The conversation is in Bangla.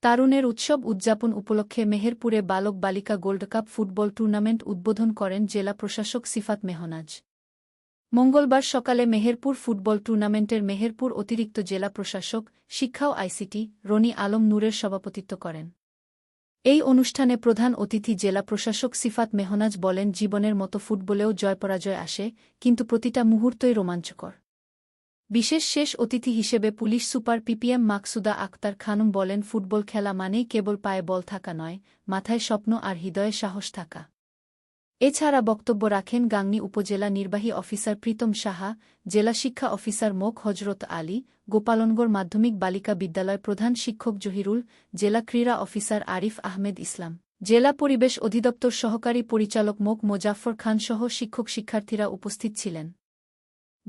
তারুণের উৎসব উদযাপন উপলক্ষে মেহেরপুরে বালক বালিকা গোল্ড কাপ ফুটবল টুর্নামেন্ট উদ্বোধন করেন জেলা প্রশাসক সিফাত মেহনাজ। মঙ্গলবার সকালে মেহেরপুর ফুটবল টুর্নামেন্টের মেহেরপুর অতিরিক্ত জেলা প্রশাসক, শিক্ষা ও আইসিটি, রনি আলম নূরের সভাপতিত্ব করেন। এই অনুষ্ঠানে প্রধান অতিথি জেলা প্রশাসক সিফাত মেহনাজ বলেন, জীবনের মতো ফুটবলেও জয়পরাজয় আসে, কিন্তু প্রতিটা মুহূর্তই রোমাঞ্চকর। বিশেষ শেষ অতিথি হিসেবে police super PPM Maksuda Akhter Khanum বলেন, ফুটবল খেলা মানেই কেবল পায়ে বল থাকা নয়, মাথায় স্বপ্ন আর হৃদয়ে সাহস থাকা। এছাড়া বক্তব্য রাখেন গাংনী উপজেলা নির্বাহী অফিসার প্রীতম সাহা, জেলা শিক্ষা অফিসার মোক হজরত আলী, গোপালনগর মাধ্যমিক বালিকা বিদ্যালয় প্রধান শিক্ষক জহিরুল, জেলা ক্রীড়া অফিসার আরিফ আহমেদ ইসলাম, জেলা পরিবেশ অধিদপ্তর সহকারী পরিচালক মোক মোজাফর খানসহ শিক্ষক শিক্ষার্থীরা উপস্থিত ছিলেন।